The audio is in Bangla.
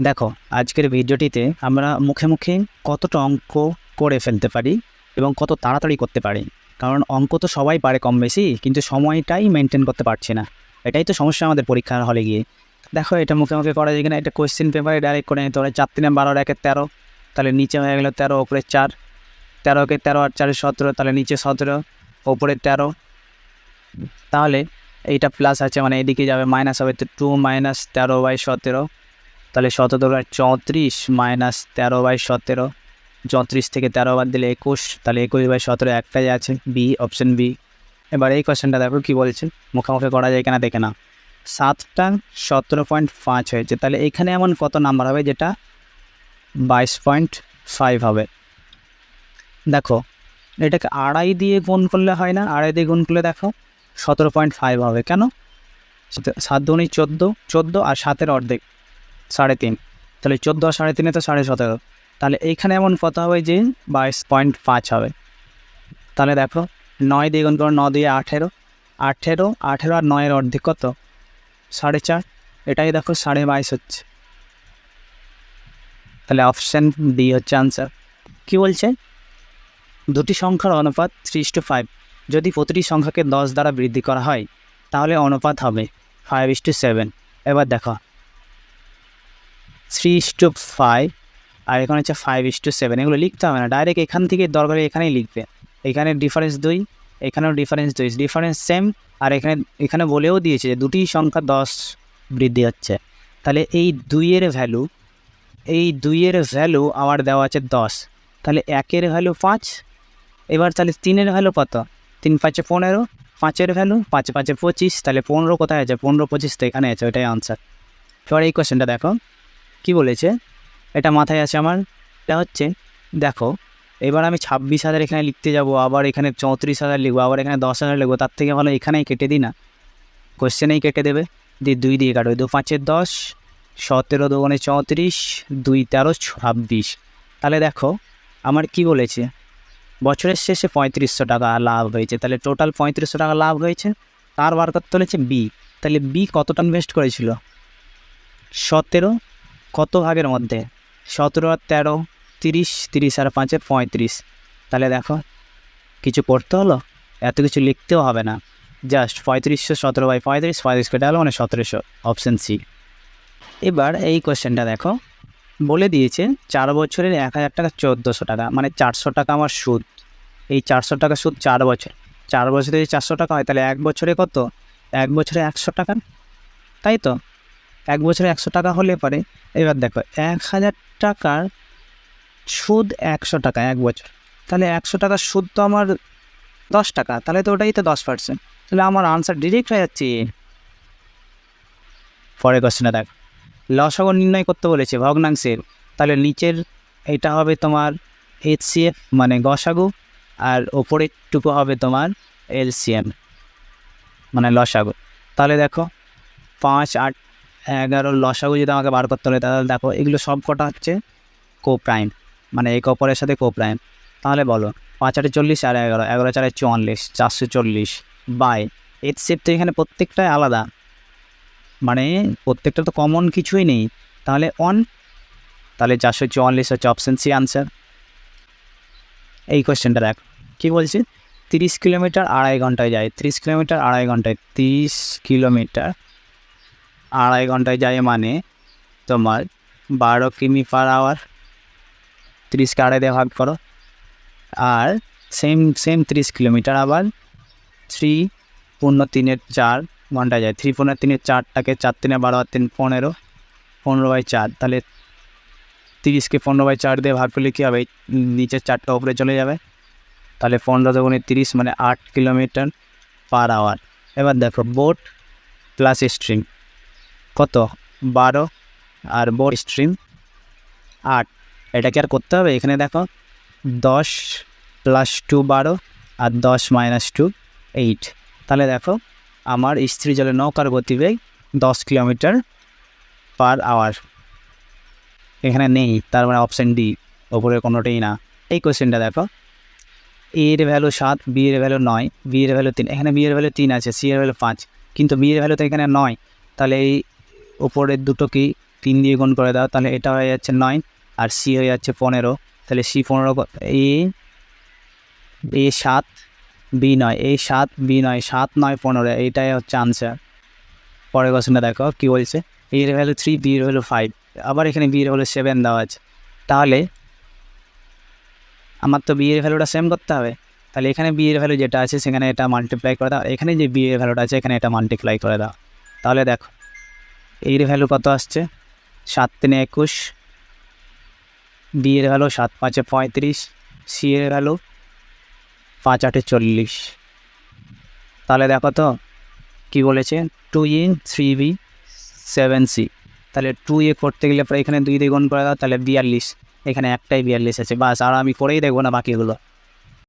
দেখো, আজকের ভিডিওটিতে আমরা মুখে মুখে কতটা অঙ্ক করে ফেলতে পারি এবং কত তাড়াতাড়ি করতে পারি। কারণ অঙ্ক তো সবাই পারে কম বেশি, কিন্তু সময়টাই মেনটেন করতে পারছে না। এটাই তো সমস্যা আমাদের পরীক্ষার হলে গিয়ে। দেখো, এটা মুখে মুখে করা যায় কিনা, এটা কোয়েশ্চেন পেপারে ডাইরেক্ট করে নিতে পারে চার, তিনে বারো আর একের তেরো, তাহলে নিচে হয়ে গেলো তেরো, ওপরে চার। তেরোকে তেরো, আর চারে সতেরো, তাহলে নিচে সতেরো, ওপরে তেরো। তাহলে এইটা প্লাস আছে মানে এদিকে যাবে মাইনাস হবে, তো টু মাইনাস তেরো বাই সতেরো। তাহলে সতেরো বাই চৌত্রিশ মাইনাস তেরো বাই সতেরো। চৌত্রিশ থেকে তেরো বাদ দিলে একুশ, তাহলে একুশ বাই সতেরো একটাই আছে বি অপশন বি এবার এই কোয়েশ্চেনটা দেখো কী বলছে, মুখোমুখি করা যায় কিনা দেখে না সাতটা সতেরো পয়েন্ট পাঁচ হয়েছে, তাহলে এখানে এমন কত নাম্বার হবে যেটা বাইশ পয়েন্ট ফাইভ হবে? দেখো, এটাকে আড়াই দিয়ে গুণ করলে হয় না, আড়াই দিয়ে গুণ করলে দেখো সতেরো পয়েন্ট ফাইভ হবে। কেন? সাত- দুগুণি চোদ্দ চোদ্দ আর সাতের অর্ধেক। সাড়ে তিন। তাহলে চোদ্দ আর সাড়ে তিনে তো সাড়ে সতেরো। তাহলে এইখানে এমন কত হবে যে বাইশ পয়েন্ট পাঁচ হবে। তাহলে দেখো, নয় দিয়ে গুণ করো ন দিয়ে আঠেরো। আঠেরো আঠেরো আর নয়ের অর্ধেক কত? সাড়ে চার। এটাই দেখো সাড়ে বাইশ হচ্ছে। তাহলে অপশান ডি হচ্ছে আনসার। কী বলছে? দুটি সংখ্যার অনুপাত থ্রি টু ফাইভ। যদি প্রতিটি সংখ্যাকে দশ দ্বারা বৃদ্ধি করা হয়, তাহলে অনুপাত হবে ফাইভ ইস টু সেভেন এবার দেখো থ্রি টু ফাইভ আর এখানে হচ্ছে ফাইভ ইস টু সেভেন এগুলো লিখতে হবে না। ডাইরেক্ট এখান থেকে দরকার এখানেই লিখবে। এখানে ডিফারেন্স দুই, এখানেও ডিফারেন্স দুই। ডিফারেন্স সেম আর এখানে এখানে বলেও দিয়েছে যে দুটি সংখ্যা দশ বৃদ্ধি হচ্ছে। তাহলে এই দুইয়ের ভ্যালু এই দুইয়ের ভ্যালু আমার দেওয়া আছে দশ। তাহলে একের ভ্যালু পাঁচ, এবার তাহলে তিনের ভ্যালু কত? তিন পাঁচে পনেরো, পাঁচের ভ্যালু পাঁচ পাঁচে পঁচিশ, তাহলে পনেরো কোথায় আছে? পনেরো পঁচিশ তো এখানে আছে, ওইটাই আনসার এবার এই কোয়েশ্চেনটা দেখো। কি বলেছে? এটা মাথায় আছে আমার। এটা হচ্ছে, দেখো, এবার আমি ছাব্বিশ হাজার এখানে লিখতে যাব, আবার এখানে চৌত্রিশ হাজার লিখব, আবার এখানে দশ হাজার লিখব, তার থেকে ভালো এখানেই কেটে দিই না। কোশ্চেনেই কেটে দেবে, দিয়ে দুই দিয়ে কাটবে দু পাঁচের দশ, সতেরো দুগুণে চৌত্রিশ, দুই তেরো ছাব্বিশ। তাহলে দেখো, আমার কি বলেছে? বছরের শেষে পঁয়ত্রিশশো টাকা লাভ হয়েছে, তাহলে টোটাল পঁয়ত্রিশশো টাকা লাভ হয়েছে, তার বার করতে হলেছে বি তাহলে বি কতটা ইনভেস্ট করেছিল? সতেরো কত ভাগের মধ্যে? সতেরো আর তেরো, তিরিশ তিরিশ আর পাঁচে পঁয়ত্রিশ। তাহলে দেখো, কিছু করতে হলো? এত কিছু লিখতেও হবে না। জাস্ট পঁয়ত্রিশশো সতেরো বাই পঁয়ত্রিশ পঁয়ত্রিশ কেটে হলো মানে সতেরোশো, অপশান সি। এবার এই কোয়েশ্চেনটা দেখো, বলে দিয়েছে চার বছরের এক হাজার টাকা চোদ্দোশো টাকা মানে চারশো টাকা আমার সুদ। এই চারশো টাকা সুদ চার বছর, চার বছরে যদি চারশো টাকা হয় তাহলে এক বছরে কত? এক বছরে একশো টাকা, তাই তো? এক বছরে একশো টাকা হলে পরে। এবার দেখো, এক হাজার টাকার সুদ একশো টাকা এক বছর। তাহলে একশো টাকার সুদ তো আমার দশ টাকা, তাহলে তো ওটাই তো দশ পার্সেন্ট তাহলে আমার আনসার ডিরেক্ট হয়ে যাচ্ছে। পরের কোশ্চেনটা দেখ, লসাগু নির্ণয় করতে বলেছে ভগ্নাংশের। তাহলে নিচের এটা হবে তোমার এইচসিএফ মানে গসাগু, আর ওপরের টুকু হবে তোমার এলসিএম মানে লসাগু। তাহলে দেখো, পাঁচ আট এগারো লসাগু যদি আমাকে বার করতে হলে তাহলে দেখো এগুলো সব কটা হচ্ছে কো প্রাইম মানে এক অপরের সাথে কো প্রাইম তাহলে বলো, পাঁচ আটে চল্লিশ আর এগারো এগারো চারে চুয়াল্লিশ, চারশো চল্লিশ, বাই। এইচসিএফ তো এখানে প্রত্যেকটাই আলাদা। মানে প্রত্যেকটা তো কমন কিছুই নেই। তাহলে অন তাহলে চারশো চুয়াল্লিশ হচ্ছে অপশান সি আনসার এই কোয়েশ্চেনটা দেখ, কী বলছি? তিরিশ কিলোমিটার আড়াই ঘন্টায় যায়। তিরিশ কিলোমিটার আড়াই ঘন্টায়, তিরিশ কিলোমিটার আড়াই ঘন্টায় যায় মানে তোমার বারো কিমি পার আওয়ার তিরিশকে আড়াই দিয়ে ভাগ করো। আর সেম সেম তিরিশ কিলোমিটার আবার থ্রি পূর্ণ তিনের চার ঘণ্টা যায়। থ্রি পনেরো তিনের চারটাকে চার তিনে বারো আর তিন পনেরো পনেরো বাই চার। তাহলে তিরিশকে পনেরো বাই চার দিয়ে ভাগ করলে কী হবে? নিচের চারটা উপরে চলে যাবে। তাহলে পনেরো দুগুণে তিরিশ মানে আট কিলোমিটার পার আওয়ার এবার দেখো বোট প্লাস স্ট্রিম কত? বারো। আর বোর স্ট্রিম আট। এটাকে আর করতে হবে? এখানে দেখো, দশ প্লাস টু বারো, আর দশ মাইনাস টু এইট তাহলে দেখো, আমার স্ত্রী জলে নৌকার গতিবেগ দশ কিলোমিটার পার আওয়ার এখানে নেই, তার মানে অপশান ডি ওপরে কোনোটাই না। এই কোয়েশ্চেনটা দেখো এর ভ্যালু সাত বি এর ভ্যালু নয় বি এর ভ্যালু তিন। এখানে বি এর ভ্যালু তিন আছে সি এর ভ্যালু পাঁচ, কিন্তু বি এর ভ্যালু তো এখানে নয়। তাহলে এই ওপরের দুটো কি? তিন দিয়ে গুণ করে দাও, তাহলে এটা হয়ে যাচ্ছে নয়, আর সি হয়ে যাচ্ছে পনেরো। তাহলে সি পনেরো এ এ সাত, বি নয় এই সাত, বি নয়, সাত নয় পনেরো এইটাই হচ্ছে আনসার পরের কোশ্চেনটা দেখো, কী বলছে? এর ভ্যালু থ্রি বির ভ্যালু ফাইভ আবার এখানে বির ভ্যালু সেভেন দেওয়া আছে। তাহলে আমার তো বিয়ের ভ্যালুটা সেম করতে হবে। তাহলে এখানে বিয়ের ভ্যালু যেটা আছে, সেখানে এটা মাল্টিপ্লাই করে দাও এখানে যে বিয়ের ভ্যালুটা আছে, এখানে এটা মাল্টিপ্লাই করে দাও। তাহলে দেখো এর ভ্যালু কত আসছে? সাত তিনে একুশ। বিয়ের ভ্যালু সাত পাঁচে পঁয়ত্রিশ। সি এর ভ্যালু পাঁচ আটে চল্লিশ। তাহলে দেখো তো, কী বলেছে? Two in three B seven C তাহলে টু এ করতে গেলে পরে এখানে দুই দিয়ে গুণ করে দাও, তাহলে বিয়াল্লিশ। এখানে একটাই বিয়াল্লিশ আছে। বাস, আর আমি করেই দেখব না বাকিগুলো।